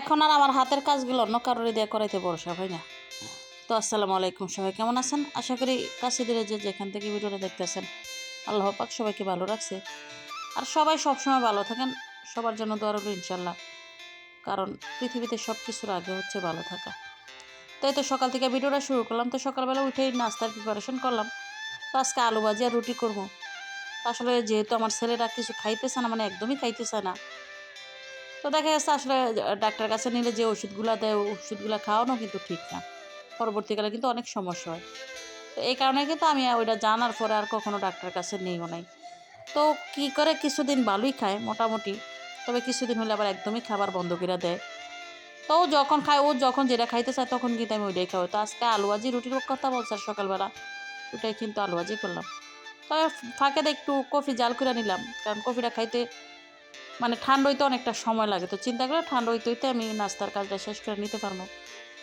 এখন আর আমার হাতের কাজগুলো অন্য কারোর দিয়ে করাইতে ভরসা হয় না। তো আসসালামু আলাইকুম, সবাই কেমন আছেন? আশা করি কাছে দিলে যে যেখান থেকে ভিডিওটা দেখতেছেন, আল্লাহ পাক সবাইকে ভালো রাখছে। আর সবাই সবসময় ভালো থাকেন, সবার জন্য দোয়া রইল ইনশাল্লাহ কারণ পৃথিবীতে সব কিছুর আগে হচ্ছে ভালো থাকা। তাই তো সকাল থেকে ভিডিওটা শুরু করলাম, তো সকালবেলা উঠেই নাস্তার প্রিপারেশন করলাম। তো আজকে আলু ভাজি আর রুটি করব। আসলে যেহেতু আমার ছেলেরা কিছু খাইতেছে না মানে একদমই খাইতেছে না তো দেখা যাচ্ছে আসলে ডাক্তার কাছে নিলে যে ওষুধগুলো দেয় ওষুধগুলো খাওয়ানো কিন্তু ঠিক না। পরবর্তীকালে কিন্তু অনেক সমস্যা হয়। তো এই কারণে কিন্তু আমি ওইটা জানার পরে আর কখনো ডাক্তার কাছে নিও নাই। তো কি করে কিছুদিন ভালোই খায় মোটামুটি, তবে কিছুদিন হলে আবার একদমই খাবার বন্ধ করে দেয়। তো ও যখন খায়, ও যখন যেটা খাইতে চায় তখন কিন্তু আমি ওইটাই খাওয়াই। তো আজকে আলু ভাজি রুটির কথা বলছে আর সকালবেলা, ওটাই কিন্তু আলু ভাজি করলাম। তবে ফাঁকে একটু কফি জাল করে নিলাম, কারণ কফিটা খাইতে মানে ঠান্ডা হইতে অনেকটা সময় লাগে, তো চিন্তা করে ঠান্ডা হইতে হইতে আমি নাস্তার কাজটা শেষ করে নিতে পারব।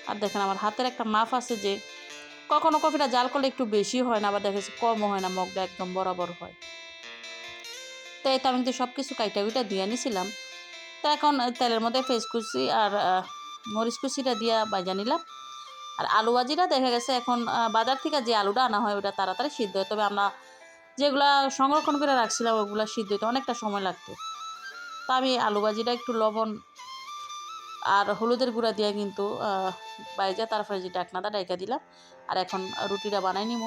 আর দেখেন আমার হাতের একটা মাপ আছে যে, কখনো কফিটা জাল করলে একটু বেশি হয় না, আবার দেখেছি কমও হয় না, মগটা একদম বরাবর হয়। তো এই তো আমি তো সব কিছু কাইটা কুইটা দিয়ে নিছিলাম। তো এখন তেলের মধ্যে ফেস কুচি আর মরিচ কুচিটা দিয়া বাজা নিলাম। আর আলু ভাজিটা দেখা গেছে এখন বাজার থেকে যে আলুটা আনা হয় ওটা তাড়াতাড়ি সিদ্ধ হয়। তবে আমরা যেগুলা সংরক্ষণ করে রাখছিলাম, ওগুলো সিদ্ধ হইতে অনেকটা সময় লাগতো। তো আমি আলু ভাজিটা একটু লবণ আর হলুদের গুঁড়া দিয়ে কিন্তু বাইজা তারপরে যে ডাকনাটা ডাইকা দিলাম, আর এখন রুটিটা বানাই নিব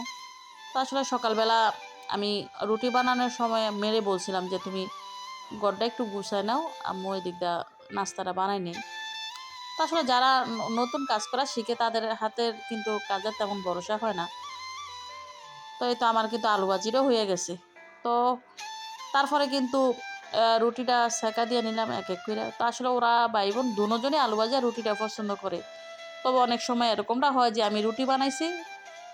তো আসলে সকালবেলা আমি রুটি বানানোর সময় মেরে বলছিলাম যে তুমি গড়টা একটু গুছায় নাও, আম্মু ওই দিকটা নাস্তাটা বানাই নেই। তো আসলে যারা নতুন কাজ করা শিখে তাদের হাতের কিন্তু কাজের তেমন ভরসা হয় না। তো এই তো আমার কিন্তু আলু ভাজিরও হয়ে গেছে। তো তারপরে কিন্তু রুটিটা সেকা দিয়ে নিলাম এক এক করে। তো আসলে ওরা ভাই বোন দুজনই আলু ভাজা রুটিটা পছন্দ করে। তবে অনেক সময় এরকমটা হয় যে আমি রুটি বানাইছি,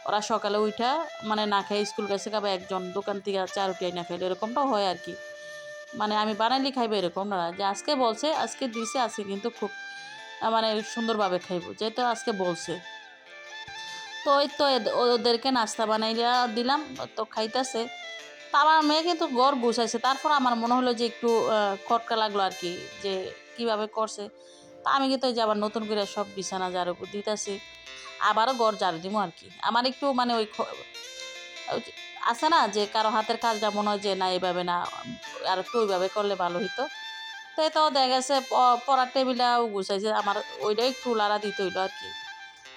ওরা সকালে উঠা মানে না খেয়ে স্কুল গেছে বা একজন দোকান থেকে চা রুটি আই না খাইলো, এরকমটাও হয় আর কি। মানে আমি বানাইলে খাইবো এরকম না, যে আজকে বলছে, আজকে দিছে, আজকে কিন্তু খুব মানে সুন্দরভাবে খাইবো, যেহেতু আজকে বলছে। তো ওই তো ওদেরকে নাস্তা বানাইয়া দিলাম, তো খাইতেছে। তা আমার মেয়ে কিন্তু গড় গুছাইছে। তারপর আমার মনে হলো যে একটু খটকা লাগল আর কি, যে কীভাবে করছে। তা আমি কিন্তু যে আবার নতুন করে সব বিছানা ঝাড়ু দিতেছি, আবারও গড় ঝাড়ু দিব আর কি। আমার একটু মানে ওই আছে না যে কারও হাতের কাজটা মনে হয় যে না এইভাবে না, আর একটু ওইভাবে করলে ভালো হইতো। তো তো দেখা গেছে পড়ার টেবিলটাও গুছাইছে, আমার ওইটাই একটু লাড়া দিতে হইল আর কি।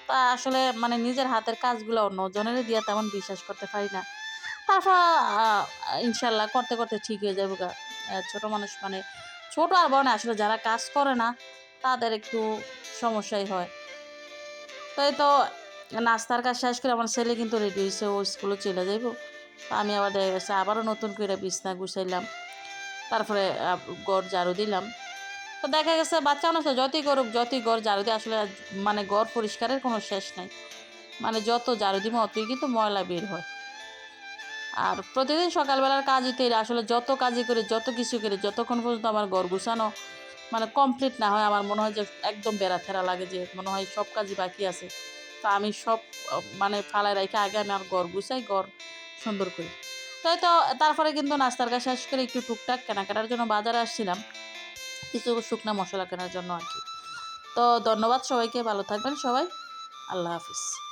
তা আসলে মানে নিজের হাতের কাজগুলো অন্যজনের দিয়ে তেমন বিশ্বাস করতে পারি না। তারপর ইনশাল্লাহ করতে করতে ঠিক হয়ে যাবে ছোট মানুষ মানে ছোট আর বড় আসলে যারা কাজ করে না, তাদের একটু সমস্যাই হয়। তাই তো নাস্তার কাজ শেষ করে আমার ছেলে কিন্তু রেডি হয়েছে ও স্কুলে চলে যাইব। আমি আবার দেখা গেছে আবারও নতুন করে বিছনা গুছাইলাম। তারপরে গড় ঝাড়ু দিলাম। তো দেখা গেছে বাচ্চা মানুষ যতই করুক, যতই গড় ঝাড়ু দিয়ে আসলে মানে গড় পরিষ্কারের কোনো শেষ নাই। মানে যত ঝাড়ু দিব অতই কিন্তু ময়লা বের হয়। আর প্রতিদিন সকালবেলার কাজই তো। আসলে যত কাজই করে, যত কিছু করে, যতক্ষণ পর্যন্ত আমার ঘর গুছানো মানে কমপ্লিট না হয়, আমার মনে হয় যে একদম বেড়া ফেরা লাগে যে মনে হয় সব কাজই বাকি আছে। তো আমি সব মানে ফালায় রেখে আগে আমি আর ঘর গুছাই, ঘর সুন্দর করি। তাই তো তারপরে কিন্তু নাস্তার কাজ শেষ করে একটু টুকটাক কেনাকাটার জন্য বাজারে আসছিলাম। কিছু শুকনো মশলা কেনার জন্য আর কি। তো ধন্যবাদ সবাইকে, ভালো থাকবেন সবাই। আল্লাহ হাফিজ।